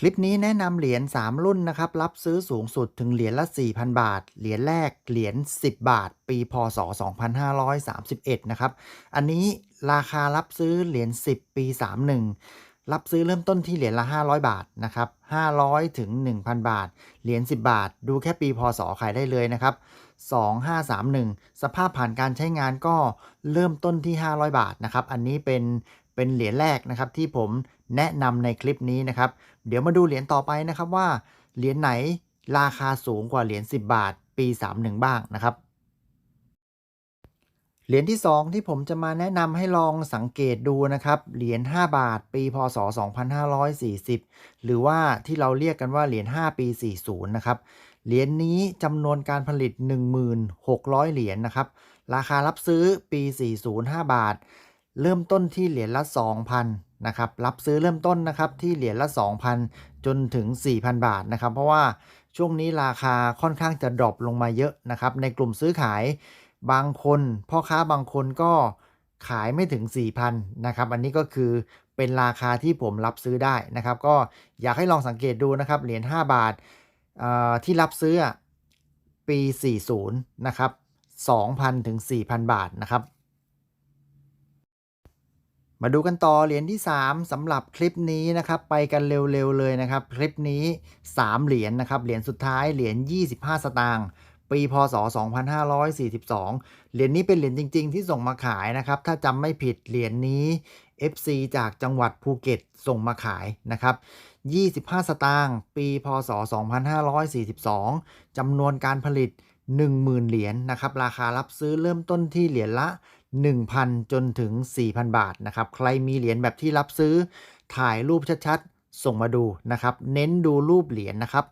คลิปนี้แนะนำเหรียญ3 รุ่นนะครับ รับซื้อสูงสุดถึงเหรียญละ 4,000 บาท เหรียญแรกเหรียญ10 บาท ปีพศ 2531 นะครับ อันนี้ราคารับซื้อเหรียญ10 ปี 31 รับซื้อเริ่มต้นที่เหรียญละ 500 บาทนะครับ500 ถึง 1,000 บาท เหรียญ 10 บาท ดูแค่ปีพศขายได้เลยนะครับ 2531 สภาพผ่านการใช้งานก็เริ่มต้นที่ 500 บาทนะครับ อันนี้เป็นเป็นเหรียญแรกนะครับที่ผมแนะนำในคลิปนี้นะครับ เดี๋ยวมาดูเหรียญต่อไปนะครับว่าเหรียญไหนราคาสูงกว่าเหรียญ 10 บาท ปี 31 บ้างนะครับ เหรียญที่ 2 ที่ผมจะมาแนะนำให้ลองสังเกตดูนะครับ เหรียญ5บาทปีพศ 2540 หรือว่าที่เราเรียกกันว่าเหรียญ5ปี 40 นะครับ เหรียญนี้จำนวนการผลิต 1600 เหรียญนะครับ ราคารับซื้อปี 40 5 บาท เริ่มต้นที่เหรียญละ 2,000 นะครับ รับซื้อเริ่มต้นนะครับที่เหรียญละ 2,000 จนถึง 4,000 บาทนะครับ เพราะว่าช่วงนี้ราคาค่อนข้างจะดรอปลงมาเยอะนะครับในกลุ่มซื้อขาย บางคนพ่อค้าบางคนก็ขายไม่ถึง 4,000นะครับ อันนี้ก็คือเป็นราคาที่ผมรับซื้อได้นะครับ ก็อยากให้ลองสังเกตดูนะครับ เหรียญ5บาทที่รับซื้อปี 40 นะครับ 2,000 ถึง 4,000 บาทนะครับ มาดูกันต่อเหรียญที่ 3สำหรับคลิปนี้นะครับ ไปกันเร็วๆเลยนะครับ คลิปนี้ 3 เหรียญนะครับ เหรียญสุดท้ายเหรียญ25 สตางค์ ปีพศ 2542 เหรียญนี้เป็นเหรียญจริง ๆ ที่ส่งมาขายนะครับ ถ้าจำไม่ผิดเหรียญนี้ FC จากจังหวัดภูเก็ตส่งมาขายนะครับ 25 สตางค์ปีพศ 2542จำนวนการผลิต 10,000 เหรียญนะครับ ราคารับซื้อเริ่มต้นที่เหรียญละ 1,000 จนถึง 4,000 บาทนะครับ ใครมีเหรียญแบบที่รับซื้อถ่ายรูปชัดๆ ส่งมาดูนะครับ เน้นดูรูปเหรียญนะครับ